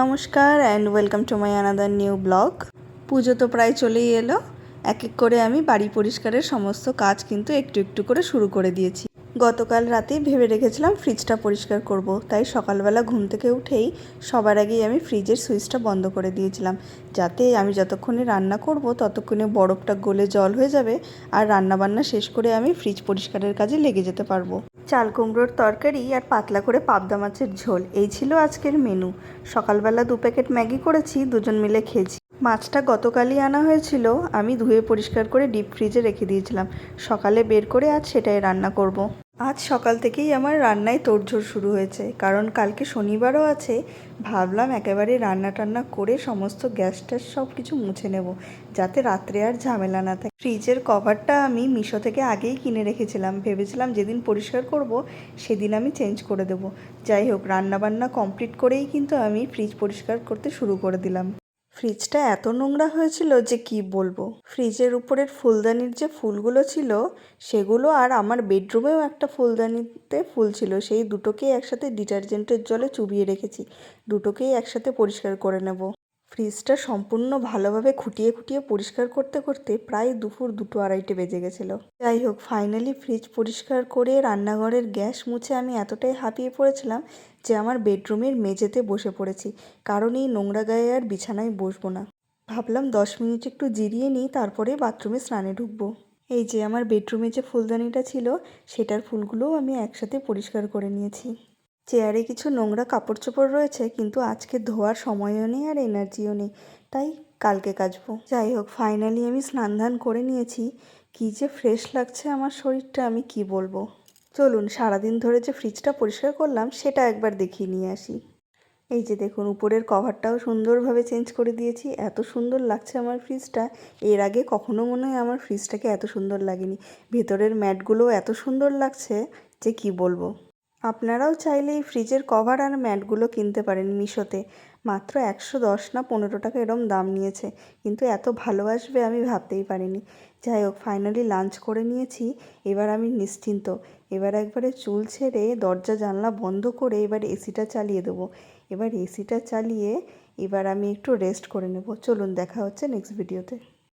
নমস্কার and welcome to my another new blog Puja তো প্রায় চলেই এলো। এক এক করে আমি বাড়ি পরিষ্কারের সমস্ত কাজ কিন্তু একটু একটু করে শুরু করে দিয়েছি। গতকাল রাতেই ভেবে রেখেছিলাম ফ্রিজটা পরিষ্কার করব, তাই সকালবেলা ঘুম থেকে উঠেই সবার আগেই আমি ফ্রিজের সুইচটা বন্ধ করে দিয়েছিলাম, যাতে আমি যতক্ষণে রান্না করব ততক্ষণে বরফটা গলে জল হয়ে যাবে আর রান্না বান্না শেষ করে আমি ফ্রিজ পরিষ্কারের কাজে লেগে যেতে পারব। চাল কুমড়োর তরকারি আর পাতলা করে পাবদা মাছের ঝোল, এই ছিল আজকের মেনু সকালবেলা দু প্যাকেট ম্যাগি করেছি, দুজন মিলে খেয়েছি। মাছটা গতকালই আনা হয়েছিল, আমি ধুয়ে পরিষ্কার করে ডিপ ফ্রিজে রেখে দিয়েছিলাম। সকালে বের করে আজ সেটাই রান্না করব। আজ সকাল থেকেই আমার রান্নায় তোড়জোড় শুরু হয়েছে, কারণ কালকে শনিবারও আছে। ভাবলাম একেবারে রান্না টান্না করে সমস্ত গ্যাস ট্যাস সব কিছু মুছে নেব, যাতে রাত্রে আর ঝামেলা না থাকে। ফ্রিজের কভারটা আমি মিশো থেকে আগেই কিনে রেখেছিলাম। ভেবেছিলাম যেদিন পরিষ্কার করব, সেদিন আমি চেঞ্জ করে দেব। যাই হোক রান্না বান্না কমপ্লিট করেই কিন্তু আমি ফ্রিজ পরিষ্কার করতে শুরু করে দিলাম। ফ্রিজটা এত নোংরা হয়েছিল যে কি বলব? ফ্রিজের উপরের ফুলদানির যে ফুলগুলো ছিল, সেগুলো আর আমার বেডরুমেও একটা ফুলদানিতে ফুল ছিল। সেই দুটোকেই একসাথে ডিটারজেন্টের জলে চুবিয়ে রেখেছি। দুটোকেই একসাথে পরিষ্কার করে নেব। ফ্রিজটা সম্পূর্ণ ভালোভাবে খুঁটিয়ে খুঁটিয়ে পরিষ্কার করতে করতে প্রায় দুপুর দুটো আড়াইটে বেজে গেছিল। যাই হোক ফাইনালি ফ্রিজ পরিষ্কার করে রান্নাঘরের গ্যাস মুছে আমি এতটাই হাঁপিয়ে পড়েছিলাম যে আমার বেডরুমের মেঝেতে বসে পড়েছি, কারণ এই নোংরা গায়ে আর বিছানায় বসবো না। ভাবলাম দশ মিনিট একটু জিরিয়ে নিই, তারপরে বাথরুমে স্নানে ঢুকবো। এই যে আমার বেডরুমে যে ফুলদানিটা ছিল, সেটার ফুলগুলোও আমি একসাথে পরিষ্কার করে নিয়েছি। চেয়ারে কিছু নোংরা কাপড় চোপড় রয়েছে, কিন্তু আজকে ধোয়ার সময়ও নেই আর এনার্জিও নেই। তাই কালকে কাচবো। যাই হোক ফাইনালি আমি স্নান ধান করে নিয়েছি। কী যে ফ্রেশ লাগছে আমার শরীরটা, আমি কি বলব? চলুন, সারাদিন ধরে যে ফ্রিজটা পরিষ্কার করলাম, সেটা একবার দেখিয়ে নিয়ে আসি। এই যে দেখুন, উপরের কভারটাও সুন্দরভাবে চেঞ্জ করে দিয়েছি। এত সুন্দর লাগছে আমার ফ্রিজটা এর আগে কখনো মনে হয় আমার ফ্রিজটাকে এত সুন্দর লাগেনি। ভেতরের ম্যাটগুলো এত সুন্দর লাগছে যে কি বলব? আপনারাও চাইলে এই ফ্রিজের কভার আর ম্যাটগুলো কিনতে পারেন মিশোতে। মাত্র একশো দশ না পনেরো টাকা এরম দাম নিয়েছে, কিন্তু এত ভালো আসবে আমি ভাবতেই পারিনি। যাই হোক ফাইনালি লাঞ্চ করে নিয়েছি, এবার আমি নিশ্চিন্ত। এবার একবারে চুল ছেড়ে দরজা জানলা বন্ধ করে এবার এসিটা চালিয়ে দেবো। এবার এসিটা চালিয়ে এবার আমি একটু রেস্ট করে নেব। চলুন, দেখা হচ্ছে নেক্সট ভিডিওতে